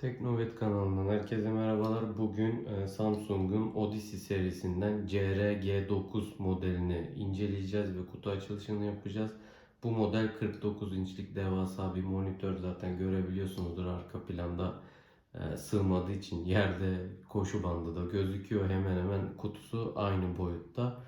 Teknovet kanalından herkese merhabalar. Bugün e, Samsung'un Odyssey serisinden CRG9 modelini inceleyeceğiz ve kutu açılışını yapacağız. Bu model 49 inçlik devasa bir monitör zaten görebiliyorsunuzdur arka planda e, sığmadığı için yerde koşu bandı da gözüküyor. Hemen hemen kutusu aynı boyutta.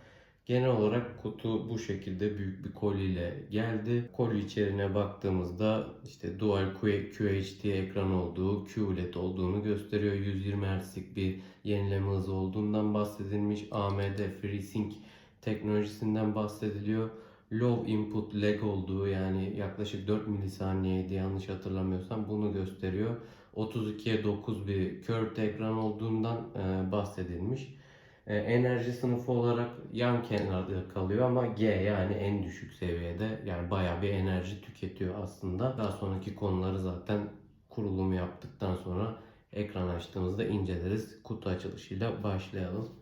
Genel olarak kutu bu şekilde büyük bir koliyle geldi. Koli içeriğine baktığımızda işte Dual QHD ekran olduğu, QLED olduğunu gösteriyor. 120 Hz'lik bir yenileme hızı olduğundan bahsedilmiş. AMD FreeSync teknolojisinden bahsediliyor. Low input lag olduğu yani yaklaşık 4 milisaniyeydi yanlış hatırlamıyorsam bunu gösteriyor. 32'ye 9 bir curved ekran olduğundan e, bahsedilmiş. E, enerji sınıfı olarak yan kenarda kalıyor ama G yani en düşük seviyede yani bayağı bir enerji tüketiyor aslında. Daha sonraki konuları zaten kurulumu yaptıktan sonra ekran açtığımızda inceleriz. Kutu açılışıyla başlayalım.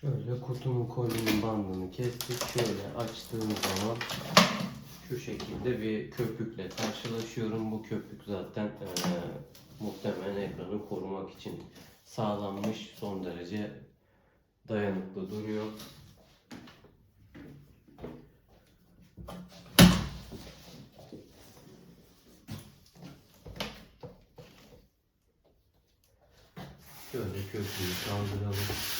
Şöyle kutunun kolinin bandını kestik. Şöyle açtığım zaman şu şekilde bir köpükle karşılaşıyorum. Bu köpük zaten eee muhtemelen ekranı korumak için sağlanmış. Son derece dayanıklı duruyor. Şöyle köpüğü kaldıralım.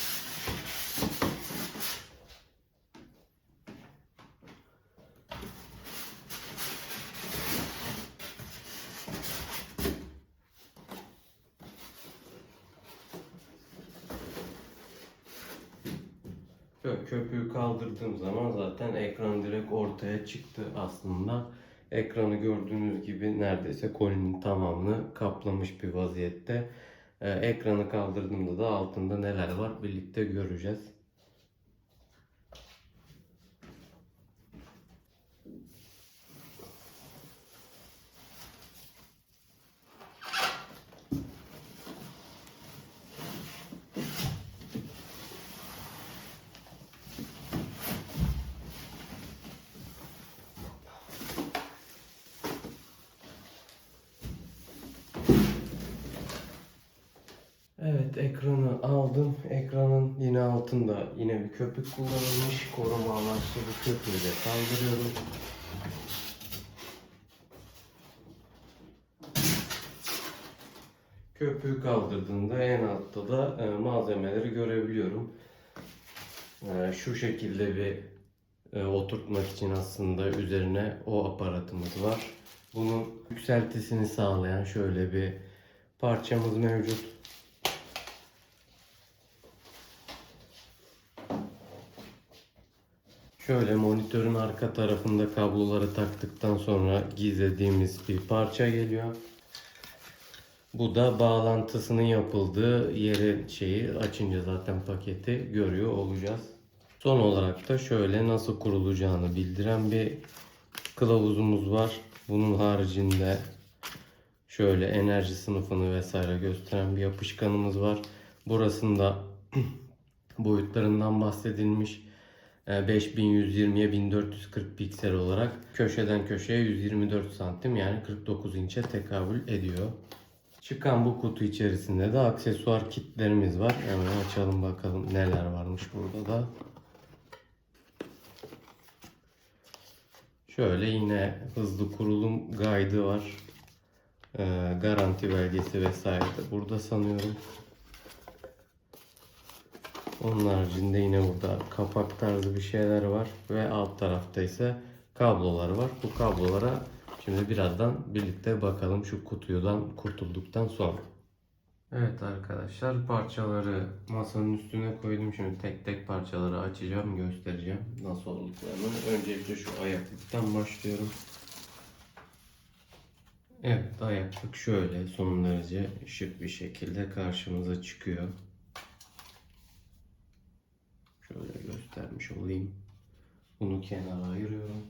Şöyle köpüğü kaldırdığım zaman zaten ekran direkt ortaya çıktı aslında. Ekranı gördüğünüz gibi neredeyse kolinin tamamını kaplamış bir vaziyette. Ee, ekranı kaldırdığımda da altında neler var birlikte göreceğiz. Evet ekranı aldım. Ekranın yine altında yine bir köpük kullanılmış. Koruma amaçlı bu köpüğü de kaldırıyorum. Köpüğü kaldırdığımda en altta da e, malzemeleri görebiliyorum. E, şu şekilde bir e, oturtmak için aslında üzerine o aparatımız var. Bunun yükseltisini sağlayan şöyle bir parçamız mevcut. Şöyle monitörün arka tarafında kabloları taktıktan sonra gizlediğimiz bir parça geliyor. Bu da bağlantısının yapıldığı yerin şeyi açınca zaten paketi görüyor olacağız. Son olarak da şöyle nasıl kurulacağını bildiren bir kılavuzumuz var. Bunun haricinde şöyle enerji sınıfını vesaire gösteren bir yapışkanımız var. Burasında boyutlarından bahsedilmiş. E, 5120'ye 1440 piksel olarak köşeden köşeye 124 santim yani 49 inçe tekabül ediyor. Çıkan bu kutu içerisinde de aksesuar kitlerimiz var. Hemen açalım bakalım neler varmış burada da. Şöyle yine hızlı kurulum guide'ı var. E, garanti belgesi vesaire de burada sanıyorum. Onun haricinde yine burada kapak tarzı bir şeyler var ve alt tarafta ise kablolar var. Bu kablolara şimdi birazdan birlikte bakalım şu kutudan kurtulduktan sonra. Evet arkadaşlar parçaları masanın üstüne koydum. Şimdi tek tek parçaları açacağım, göstereceğim nasıl olduklarını. Öncelikle şu ayaklıktan başlıyorum. Evet ayaklık şöyle son derece şık bir şekilde karşımıza çıkıyor. Göstermiş olayım. Bunu kenara ayırıyorum.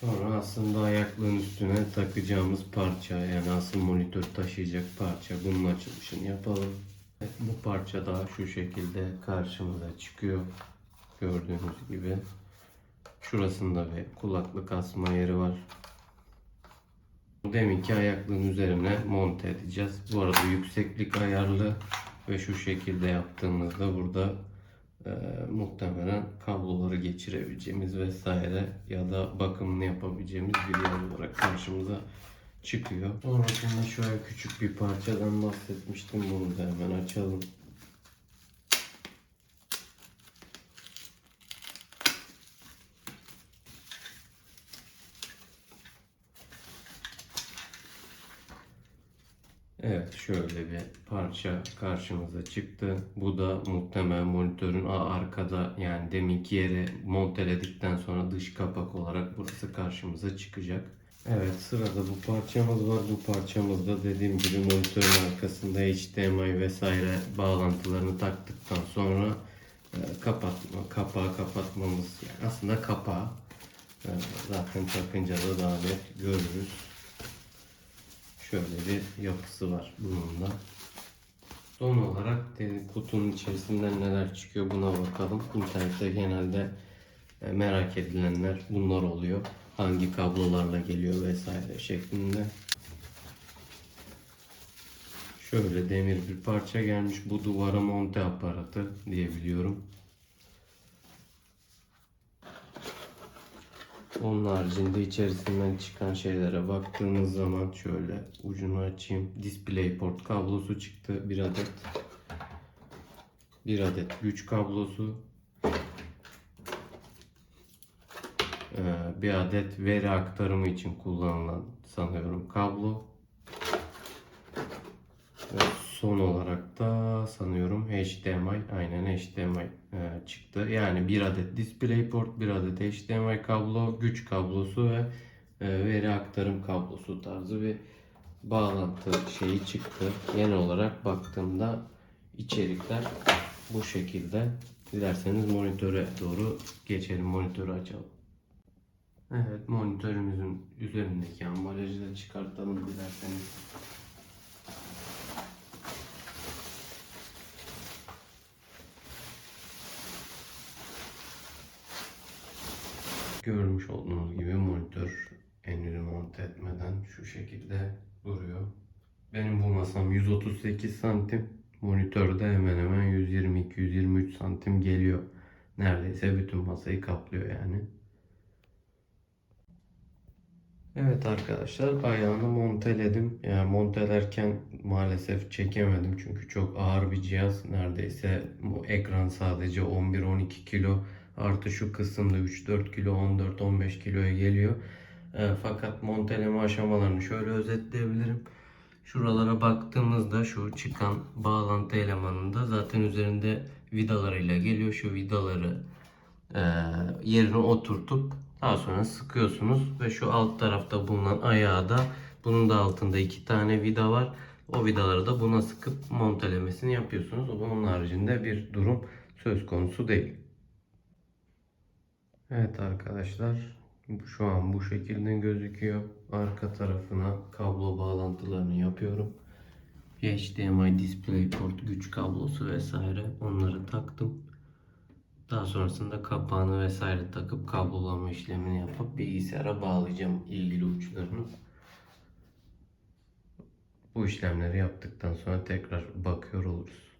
Sonra aslında ayaklığın üstüne takacağımız parça yani asıl monitör taşıyacak parça bunun açılışını yapalım. Bu parça da şu şekilde karşımıza çıkıyor. Gördüğünüz gibi. Şurasında bir kulaklık asma yeri var. Deminki ayaklığın üzerine monte edeceğiz. Bu arada yükseklik ayarlı ve şu şekilde yaptığımızda burada e, muhtemelen kabloları geçirebileceğimiz vesaire ya da bakımını yapabileceğimiz bir yer olarak karşımıza çıkıyor. Sonrasında şöyle küçük bir parçadan bahsetmiştim. Bunu da hemen açalım. Evet şöyle bir parça karşımıza çıktı. Bu da muhtemelen monitörün arkada yani deminki yere monteledikten sonra dış kapak olarak burası karşımıza çıkacak. Evet sırada bu parçamız var. Bu parçamızda dediğim gibi monitörün arkasında HDMI vesaire bağlantılarını taktıktan sonra e, kapatma, kapağı kapatmamız yani aslında kapağı e, zaten takınca da daha net görürüz. Şöyle bir yapısı var bunun da. Son olarak kutunun içerisinden neler çıkıyor buna bakalım. İnternette genelde e, merak edilenler bunlar oluyor. Hangi kablolarla geliyor vesaire şeklinde. Şöyle demir bir parça gelmiş. Bu duvara monte aparatı diyebiliyorum. Onun haricinde içerisinden çıkan şeylere baktığımız zaman şöyle ucunu açayım. DisplayPort kablosu çıktı bir adet. Bir adet güç kablosu. Ee, bir adet veri aktarımı için kullanılan sanıyorum kablo. Ve son olarak da sanıyorum HDMI, aynen HDMI e, çıktı. Yani bir adet DisplayPort, bir adet HDMI kablo, güç kablosu ve e, veri aktarım kablosu tarzı bir bağlantı şeyi çıktı. Genel olarak baktığımda içerikler bu şekilde. Dilerseniz monitöre doğru geçelim. Monitörü açalım. Evet monitörümüzün üzerindeki ambalajı da çıkartalım dilerseniz. Görmüş olduğunuz gibi monitör enini monte etmeden şu şekilde duruyor. Benim bu masam 138 santim. Monitörde hemen hemen 122-123 santim geliyor. Neredeyse bütün masayı kaplıyor yani. Evet arkadaşlar ayağını monteledim. Yani montelerken maalesef çekemedim çünkü çok ağır bir cihaz. Neredeyse bu ekran sadece 11-12 kilo artı şu kısımda 3-4 kilo 14-15 kiloya geliyor. E, fakat monteleme aşamalarını şöyle özetleyebilirim. Şuralara baktığımızda şu çıkan bağlantı elemanında zaten üzerinde vidalarıyla geliyor. Şu vidaları e, yerine oturtup daha sonra sıkıyorsunuz ve şu alt tarafta bulunan ayağı da bunun da altında iki tane vida var. O vidaları da buna sıkıp montelemesini yapıyorsunuz. Onun haricinde bir durum söz konusu değil. Evet arkadaşlar şu an bu şekilde gözüküyor. Arka tarafına kablo bağlantılarını yapıyorum. HDMI DisplayPort güç kablosu vesaire onları taktım. Daha sonrasında kapağını vesaire takıp kablolama işlemini yapıp bilgisayara bağlayacağım ilgili uçlarını. Bu işlemleri yaptıktan sonra tekrar bakıyor oluruz.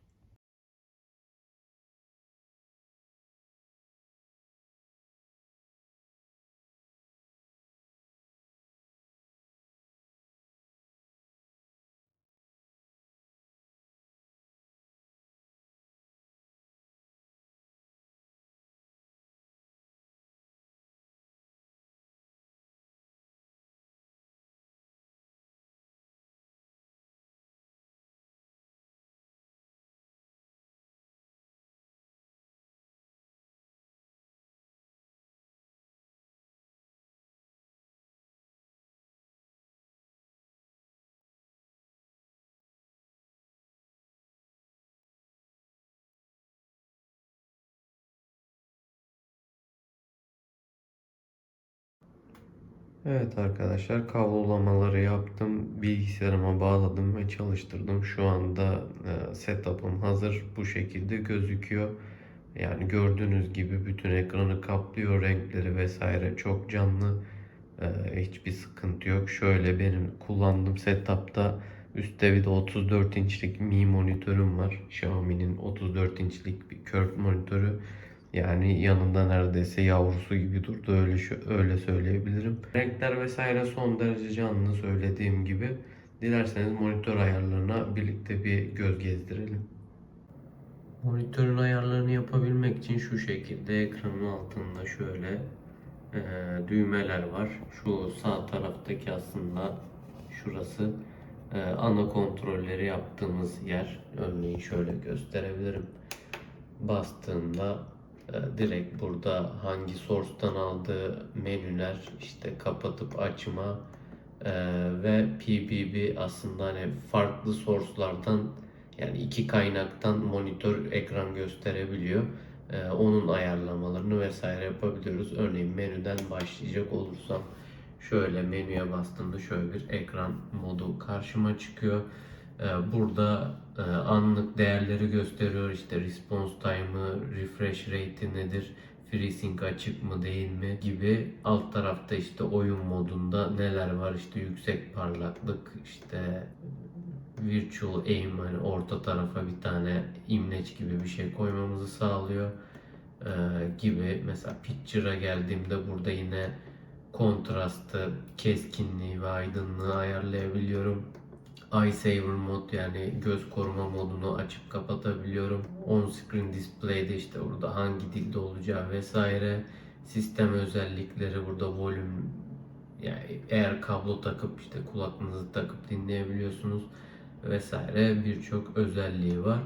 Evet arkadaşlar kablolamaları yaptım. Bilgisayarıma bağladım ve çalıştırdım. Şu anda e, setup'ım hazır. Bu şekilde gözüküyor. Yani gördüğünüz gibi bütün ekranı kaplıyor. Renkleri vesaire çok canlı. E, hiçbir sıkıntı yok. Şöyle benim kullandığım setup'ta üstte bir de 34 inçlik Mi monitörüm var. Xiaomi'nin 34 inçlik bir curved monitörü. Yani yanında neredeyse yavrusu gibi durdu öyle şu- öyle söyleyebilirim. Renkler vesaire son derece canlı söylediğim gibi. Dilerseniz monitör ayarlarına birlikte bir göz gezdirelim. Monitörün ayarlarını yapabilmek için şu şekilde ekranın altında şöyle e, düğmeler var. Şu sağ taraftaki aslında şurası e, ana kontrolleri yaptığımız yer. Örneğin şöyle gösterebilirim. Bastığında e, direkt burada hangi source'tan aldığı menüler işte kapatıp açma e, ve PBB aslında hani farklı source'lardan yani iki kaynaktan monitör ekran gösterebiliyor. E, onun ayarlamalarını vesaire yapabiliyoruz. Örneğin menüden başlayacak olursam şöyle menüye bastığımda şöyle bir ekran modu karşıma çıkıyor. Ee, Burada e, anlık değerleri gösteriyor. İşte response time'ı, refresh rate'i nedir, FreeSync açık mı değil mi gibi. Alt tarafta işte oyun modunda neler var işte yüksek parlaklık, işte virtual aim hani orta tarafa bir tane imleç gibi bir şey koymamızı sağlıyor Ee, gibi. Mesela picture'a geldiğimde burada yine kontrastı, keskinliği ve aydınlığı ayarlayabiliyorum. Eye Saver mod yani göz koruma modunu açıp kapatabiliyorum. On screen display'de işte burada hangi dilde olacağı vesaire. Sistem özellikleri burada volüm yani eğer kablo takıp işte kulaklığınızı takıp dinleyebiliyorsunuz vesaire birçok özelliği var.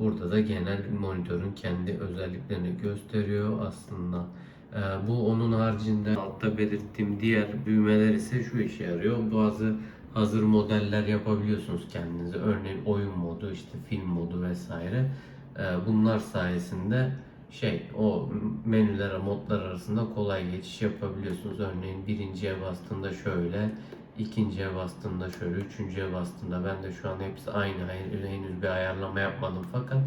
Burada da genel monitörün kendi özelliklerini gösteriyor aslında. Ee, Bu onun haricinde altta belirttiğim diğer düğmeler ise şu işe yarıyor. Bazı hazır modeller yapabiliyorsunuz kendinize. Örneğin oyun modu, işte film modu vesaire. Ee, Bunlar sayesinde şey o menüler, modlar arasında kolay geçiş yapabiliyorsunuz. Örneğin birinciye bastığında şöyle, ikinciye bastığında şöyle, üçüncüye bastığında ben de şu an hepsi aynı. Hayır, henüz bir ayarlama yapmadım fakat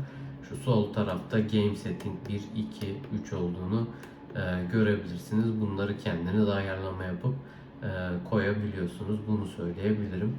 şu sol tarafta Game Setting 1, 2, 3 olduğunu e, görebilirsiniz. Bunları kendiniz ayarlama yapıp e, koyabiliyorsunuz. Bunu söyleyebilirim.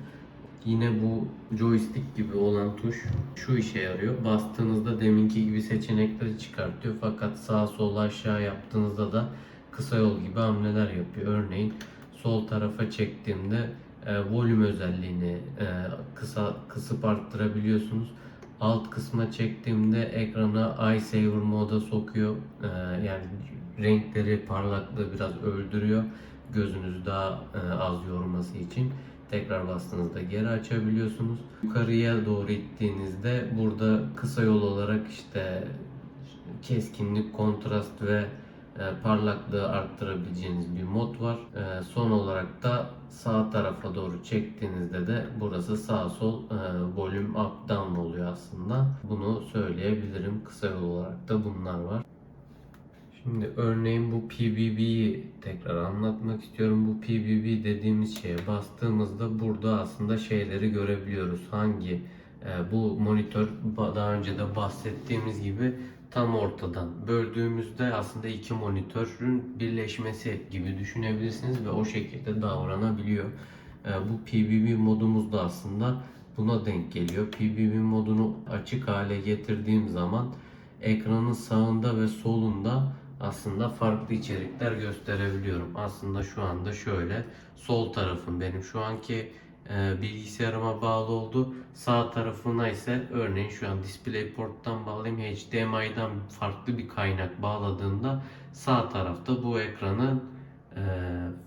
Yine bu joystick gibi olan tuş şu işe yarıyor. Bastığınızda deminki gibi seçenekleri çıkartıyor. Fakat sağ sol aşağı yaptığınızda da kısa yol gibi hamleler yapıyor. Örneğin sol tarafa çektiğimde e, volüm özelliğini e, kısa kısıp arttırabiliyorsunuz. Alt kısma çektiğimde ekrana Eye Saver moda sokuyor. E, yani renkleri, parlaklığı biraz öldürüyor. Gözünüzü daha e, az yorması için. Tekrar bastığınızda geri açabiliyorsunuz. Yukarıya doğru ittiğinizde burada kısa yol olarak işte keskinlik, kontrast ve e, parlaklığı arttırabileceğiniz bir mod var. E, son olarak da sağ tarafa doğru çektiğinizde de burası sağ sol volüm up down oluyor aslında. Bunu söyleyebilirim. Kısa yol olarak da bunlar var. Şimdi örneğin bu PBB'yi tekrar anlatmak istiyorum. Bu PBB dediğimiz şeye bastığımızda burada aslında şeyleri görebiliyoruz. Hangi e, bu monitör daha önce de bahsettiğimiz gibi tam ortadan böldüğümüzde aslında iki monitörün birleşmesi gibi düşünebilirsiniz ve o şekilde davranabiliyor. E, bu PBB modumuz da aslında buna denk geliyor. PBB modunu açık hale getirdiğim zaman ekranın sağında ve solunda aslında farklı içerikler gösterebiliyorum. Aslında şu anda şöyle sol tarafım benim şu anki e, bilgisayarıma bağlı oldu. Sağ tarafına ise örneğin şu an DisplayPort'tan bağlayayım. HDMI'den farklı bir kaynak bağladığında sağ tarafta bu ekranı e,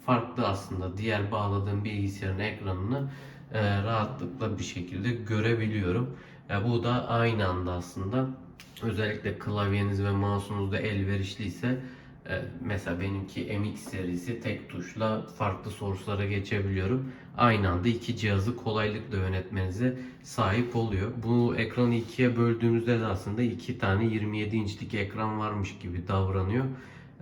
farklı aslında diğer bağladığım bilgisayarın ekranını e, rahatlıkla bir şekilde görebiliyorum. Ya bu da aynı anda aslında özellikle klavyeniz ve mouse'unuzda elverişliyse e, mesela benimki MX serisi tek tuşla farklı source'lara geçebiliyorum. Aynı anda iki cihazı kolaylıkla yönetmenize sahip oluyor. Bu ekranı ikiye böldüğümüzde de aslında iki tane 27 inçlik ekran varmış gibi davranıyor.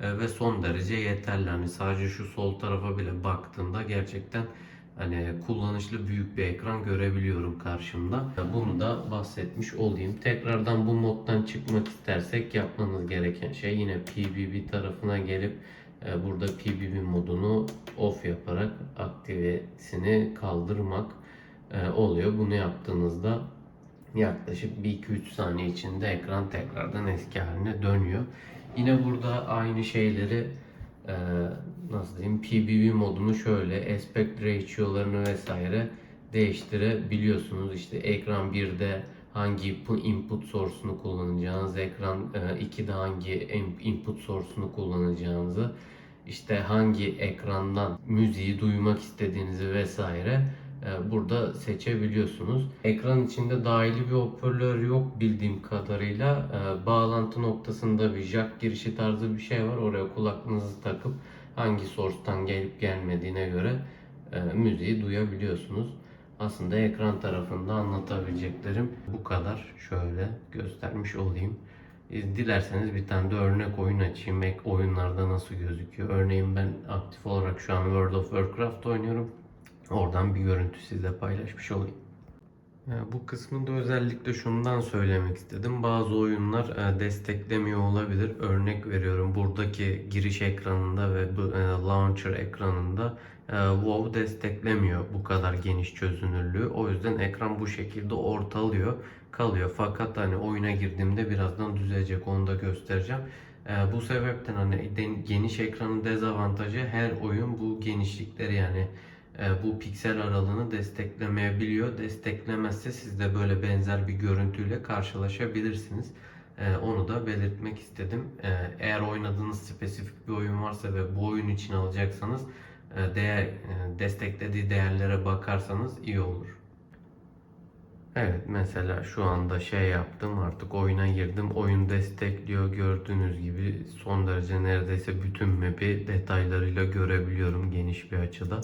E, ve son derece yeterli. Hani sadece şu sol tarafa bile baktığında gerçekten hani kullanışlı büyük bir ekran görebiliyorum karşımda. Bunu da bahsetmiş olayım. Tekrardan bu moddan çıkmak istersek yapmanız gereken şey yine PBB tarafına gelip e, burada PBB modunu off yaparak aktivesini kaldırmak e, oluyor. Bunu yaptığınızda yaklaşık 1-2-3 saniye içinde ekran tekrardan eski haline dönüyor. Yine burada aynı şeyleri e, nasıl diyeyim PBB modunu şöyle aspect ratio'larını vesaire değiştirebiliyorsunuz. İşte ekran 1'de hangi input source'unu kullanacağınız, ekran 2'de hangi input source'unu kullanacağınızı, işte hangi ekrandan müziği duymak istediğinizi vesaire e, burada seçebiliyorsunuz. Ekran içinde dahili bir hoparlör yok bildiğim kadarıyla. E, Bağlantı noktasında bir jack girişi tarzı bir şey var. Oraya kulaklığınızı takıp hangi source'tan gelip gelmediğine göre e, müziği duyabiliyorsunuz. Aslında ekran tarafında anlatabileceklerim bu kadar. Şöyle göstermiş olayım. Dilerseniz bir tane de örnek oyun açayım. Ek oyunlarda nasıl gözüküyor. Örneğin ben aktif olarak şu an World of Warcraft oynuyorum. Oradan bir görüntü sizle paylaşmış olayım. Yani bu kısmında özellikle şundan söylemek istedim. Bazı oyunlar e, desteklemiyor olabilir. Örnek veriyorum buradaki giriş ekranında ve e, launcher ekranında e, WoW desteklemiyor bu kadar geniş çözünürlüğü. O yüzden ekran bu şekilde ortalıyor kalıyor. Fakat hani oyuna girdiğimde birazdan düzelecek onu da göstereceğim. Bu sebepten hani geniş ekranın dezavantajı her oyun bu genişlikleri yani bu piksel aralığını desteklemeyebiliyor. Desteklemezse siz de böyle benzer bir görüntüyle karşılaşabilirsiniz. E, onu da belirtmek istedim. E, eğer oynadığınız spesifik bir oyun varsa ve bu oyun için alacaksanız değer desteklediği değerlere bakarsanız iyi olur. Evet mesela şu anda şey yaptım artık oyuna girdim. Oyun destekliyor gördüğünüz gibi son derece neredeyse bütün map'i detaylarıyla görebiliyorum geniş bir açıda.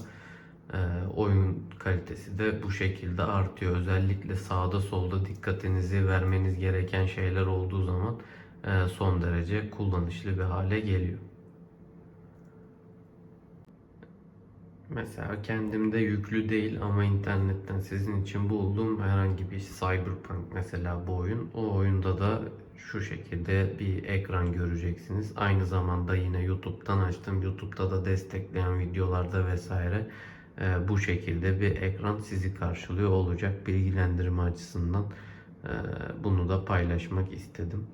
Ee, oyun kalitesi de bu şekilde artıyor. Özellikle sağda solda dikkatinizi vermeniz gereken şeyler olduğu zaman e, son derece kullanışlı bir hale geliyor. Mesela kendimde yüklü değil ama internetten sizin için bulduğum herhangi bir Cyberpunk mesela bu oyun. O oyunda da şu şekilde bir ekran göreceksiniz. Aynı zamanda yine YouTube'dan açtım. YouTube'da da destekleyen videolarda vesaire e, bu şekilde bir ekran sizi karşılıyor olacak bilgilendirme açısından e, bunu da paylaşmak istedim.